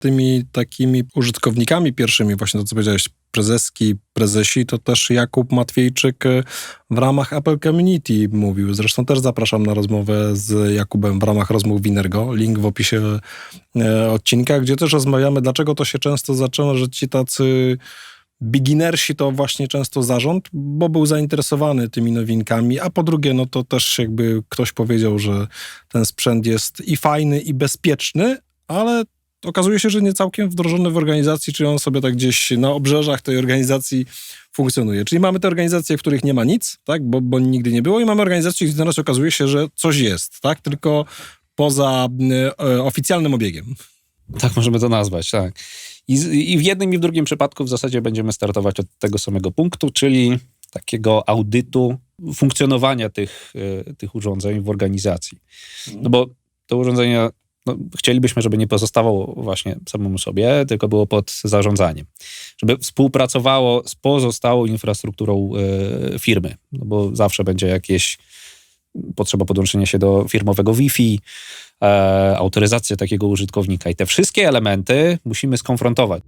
tymi takimi użytkownikami pierwszymi, właśnie to co powiedziałeś, prezeski, prezesi, to też Jakub Matwiejczyk e, w ramach Apple Community mówił. Zresztą też zapraszam na rozmowę z Jakubem w ramach rozmów Winergo. Link w opisie e, odcinka, gdzie też rozmawiamy, dlaczego to się często zaczęło, że ci tacy beginnersi to właśnie często zarząd, bo był zainteresowany tymi nowinkami, a po drugie, no to też jakby ktoś powiedział, że ten sprzęt jest i fajny, i bezpieczny, ale okazuje się, że nie całkiem wdrożony w organizacji, czyli on sobie tak gdzieś na obrzeżach tej organizacji funkcjonuje. Czyli mamy te organizacje, w których nie ma nic, tak, bo, bo nigdy nie było i mamy organizacje, gdzie teraz okazuje się, że coś jest, tak, tylko poza y, oficjalnym obiegiem. Tak możemy to nazwać, tak. I, I w jednym i w drugim przypadku w zasadzie będziemy startować od tego samego punktu, czyli takiego audytu funkcjonowania tych, y, tych urządzeń w organizacji. No bo te urządzenia no, chcielibyśmy, żeby nie pozostawało właśnie samemu sobie, tylko było pod zarządzaniem. Żeby współpracowało z pozostałą infrastrukturą y, firmy, no bo zawsze będzie jakieś potrzeba podłączenia się do firmowego Wi-Fi, e, autoryzacja takiego użytkownika i te wszystkie elementy musimy skonfrontować.